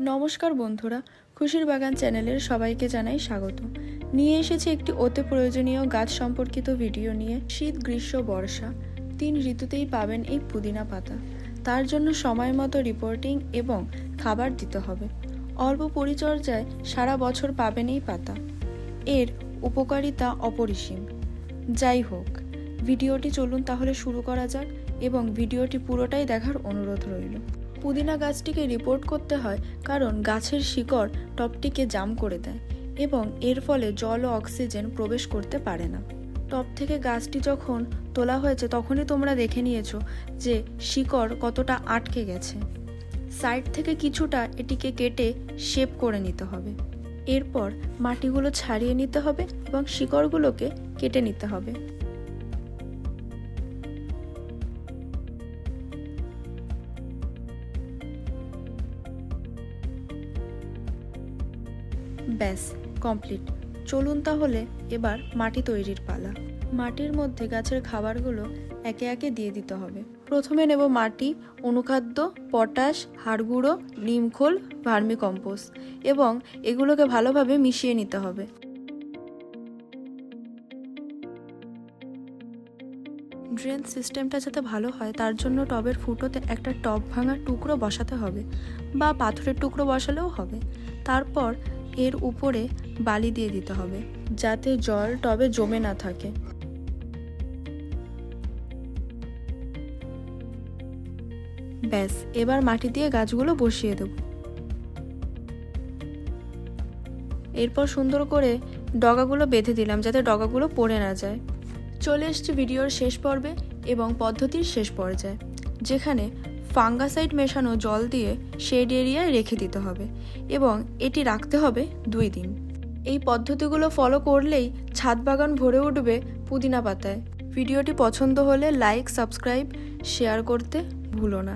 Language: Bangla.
নমস্কার বন্ধুরা, খুশির বাগান চ্যানেলের সবাইকে জানাই স্বাগত। নিয়ে এসেছি একটি অতি প্রয়োজনীয় গাছ সম্পর্কিত ভিডিও নিয়ে, শীত, গ্রীষ্ম, বর্ষা, তিন ঋতুতেই পাবেন এই পুদিনা পাতা। তার জন্য সময় মতো রিপোর্টিং এবং খাবার দিতে হবে। অল্প পরিচর্যায় সারা বছর পাবেন এই পাতা। এর উপকারিতা অপরিসীম। যাই হোক, ভিডিওটি চলুন তাহলে শুরু করা যাক এবং ভিডিওটি পুরোটাই দেখার অনুরোধ রইল। পুদিনা গাছটিকে রিপোর্ট করতে হয় কারণ গাছের শিকড় টপটিকে জাম করে দেয় এবং এর ফলে জল ও অক্সিজেন প্রবেশ করতে পারে না। টপ থেকে গাছটি যখন তোলা হয়েছে তখনই তোমরা দেখে নিয়েছো যে শিকড় কতটা আটকে গেছে। সাইড থেকে কিছুটা এটিকে কেটে শেপ করে নিতে হবে। এরপর মাটিগুলো ছাড়িয়ে নিতে হবে এবং শিকড়গুলোকে কেটে নিতে হবে। ব্যাস কমপ্লিট চলুন তাহলে এবার মাটি তৈরির পালা। মাটির মধ্যে গাছের খাবারগুলো একে একে দিয়ে দিতে হবে। প্রথমে নেব মাটি, অনুখাদ্য, পটাশ, হাড়গুঁড়ো, নিমখোল ভার্মি কম্পোস্ট এবং এগুলোকে ভালোভাবে মিশিয়ে নিতে হবে। ড্রেন সিস্টেমটা যাতে ভালো হয়, তার জন্য টবের ফুটোতে একটা টব ভাঙা টুকরো বসাতে হবে বা পাথরের টুকরো বসালেও হবে। তারপর এর উপরে বালি দিয়ে দিতে হবে, যাতে জল টবে জমে না থাকে। ব্যাস, এবার মাটি দিয়ে গাছগুলো বসিয়ে দেব। এরপর সুন্দর করে ডগাগুলো বেঁধে দিলাম, যাতে ডগাগুলো পড়ে না যায়। চলে এসছে ভিডিওর শেষ পর্বে এবং পদ্ধতির শেষ পর্যায়ে, যেখানে ফাঙ্গাসাইড মেশানো জল দিয়ে শেড এরিয়ায় রেখে দিতে হবে এবং এটি রাখতে হবে দুই দিন। এই পদ্ধতিগুলো ফলো করলেই ছাদ বাগান ভরে উঠবে পুদিনা পাতায়। ভিডিওটি পছন্দ হলে লাইক, সাবস্ক্রাইব, শেয়ার করতে ভুলো না।